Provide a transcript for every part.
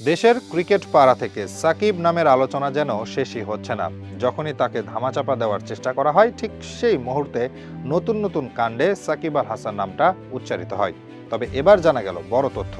দেশের ক্রিকেট পাড়া থেকে সাকিব নামের আলোচনা যেন শেষই হচ্ছে না। যখনই তাকে ধামাচাপা দেওয়ার চেষ্টা করা হয়, ঠিক সেই মুহূর্তে নতুন নতুন কাণ্ডে সাকিব আল হাসান নামটা উচ্চারিত হয়। তবে এবার জানা গেল বড় তথ্য।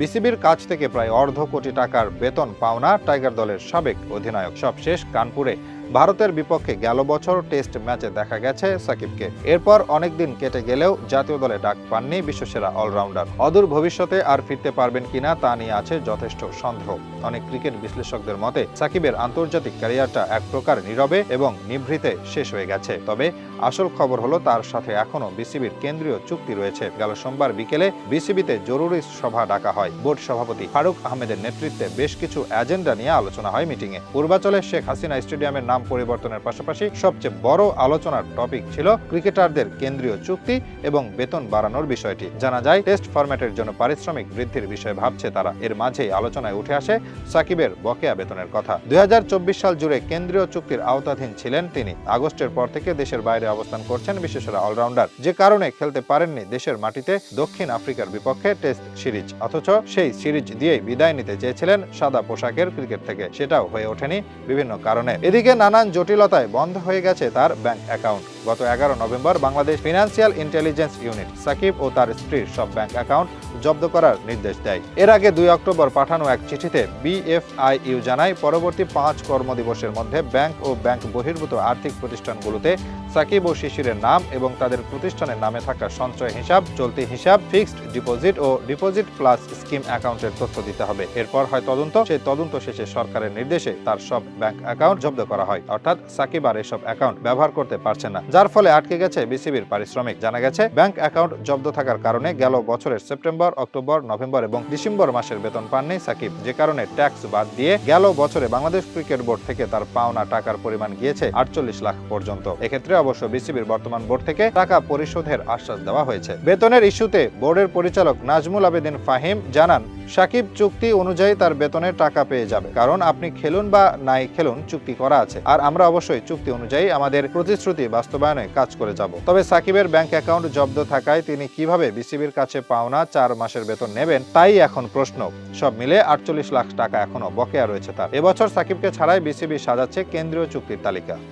বিসিবির কাছ থেকে প্রায় অর্ধ কোটি টাকার বেতন পাওনা টাইগার দলের সাবেক অধিনায়ক। সবশেষ কানপুরে ভারতের বিপক্ষে গেল বছর টেস্ট ম্যাচে দেখা গেছে সাকিবকে। এরপর অনেকদিন কেটে গেলেও জাতীয় দলে ডাক পাননি বিশ্বসেরা অলরাউন্ডার। অদূর ভবিষ্যতে আর ফিরতে পারবেন কিনা তা নিয়ে আছে যথেষ্ট সন্দেহ। অনেক ক্রিকেট বিশ্লেষকদের মতে, সাকিবের আন্তর্জাতিক ক্যারিয়ারটা এক প্রকার নীরবে এবং নিভৃতে শেষ হয়ে গেছে। তবে আসল খবর হলো তার সাথে এখনও বিসিবির কেন্দ্রীয় চুক্তি রয়েছে। গেল সোমবার বিকেলে বিসিবিতে জরুরি সভা ডাকা হয়। বোর্ড সভাপতি ফারুক আহমেদের নেতৃত্বে বেশ কিছু এজেন্ডা নিয়ে আলোচনা হয় মিটিংয়ে। পূর্বাচলে শেখ হাসিনা স্টেডিয়ামের নাম পরিবর্তনের পাশাপাশি সবচেয়ে বড় আলোচনার টপিক ছিল ক্রিকেটারদের কেন্দ্রীয় চুক্তি এবং বেতন বাড়ানোর বিষয়টি। জানা যায়, টেস্ট ফরম্যাটের জন্য পারিশ্রমিক বৃদ্ধির বিষয়ে ভাবছে তারা। এর মাঝেই আলোচনায় উঠে আসে সাকিবের বকেয়া বেতনের কথা। দুই হাজার চব্বিশ সাল জুড়ে কেন্দ্রীয় চুক্তির আওতাধীন ছিলেন তিনি। আগস্টের পর থেকে দেশের বাইরে অবস্থান করছেন বিশেষরা অলরাউন্ডার। যে কারণে খেলতে পারেননি দেশের মাটিতে, দক্ষিণ আফ্রিকার বিপক্ষে টেস্ট সিরিজ। অথচ সেই সিরিজ দিয়েই বিদায় নিতে চেয়েছিলেন সাদা পোশাকের ক্রিকেট থেকে। সেটাও হয়ে ওঠেনি বিভিন্ন কারণে। এদিকে নানান জটিলতায় বন্ধ হয়ে গেছে তার ব্যাংক অ্যাকাউন্ট। গত এগারো November Bangladesh financial intelligence unit Shakib ও তার স্ত্রীর সব ব্যাংক অ্যাকাউন্ট জব্দ করার নির্দেশ দেয়। এর আগে দুই অক্টোবর পাঠানো এক চিঠিতে বিএফআইইউ জানায়, পরবর্তী পাঁচ কর্মদিবসের মধ্যে ব্যাংক ও ব্যাংক বহির্ভূত আর্থিক প্রতিষ্ঠানগুলোতে সাকিব ও শিশিরের নাম এবং তাদের প্রতিষ্ঠানের নামে থাকা সঞ্চয় হিসাব, চলতি হিসাব, ফিক্সড ডিপোজিট ও ডিপোজিট প্লাস স্কিম অ্যাকাউন্টের তথ্য দিতে হবে। এরপর হয় তদন্ত। সেই তদন্ত শেষে সরকারের নির্দেশে তার সব ব্যাংক অ্যাকাউন্ট জব্দ করা হয়। অর্থাৎ সাকিব আর এসব অ্যাকাউন্ট ব্যবহার করতে পারছে না। যার ফলে আটকে গেছে বিসিবির পারিশ্রমিক। জানা গেছে, ব্যাংক অ্যাকাউন্ট জব্দ থাকার কারণে গেল বছরের সেপ্টেম্বর, অক্টোবর, নভেম্বর এবং ডিসেম্বর মাসের বেতন পাননি সাকিব। যে কারণে ট্যাক্স বাদ দিয়ে গেল বছরে বাংলাদেশ ক্রিকেট বোর্ড থেকে তার পাওনা টাকার পরিমাণ গিয়েছে আটচল্লিশ লাখ পর্যন্ত। এক্ষেত্রে অবশ্য বিসিবির বর্তমান বোর্ড থেকে টাকা পরিশোধের আশ্বাস দেওয়া হয়েছে। বেতনের ইস্যুতে বোর্ডের পরিচালক নাজমুল আবেদিন ফাহিম জানান, সাকিব চুক্তি অনুযায়ী তার বেতনের টাকা পেয়ে যাবে, কারণ আপনি খেলুন বা নাই খেলুন চুক্তি করা আছে। আর আমরা অবশ্যই চুক্তি অনুযায়ী আমাদের প্রতিশ্রুতি বাস্তবায়নে কাজ করে যাব। তবে সাকিবের ব্যাংক অ্যাকাউন্ট জব্দ থাকায় তিনি কীভাবে বিসিবির কাছে পাওনা চার মাসের বেতন নেবেন তাই এখন প্রশ্ন। সব মিলে আটচল্লিশ লাখ টাকা এখনও বকেয়া রয়েছে তার। এবছর সাকিবকে ছাড়াই বিসিবি সাজাচ্ছে কেন্দ্রীয় চুক্তির তালিকা।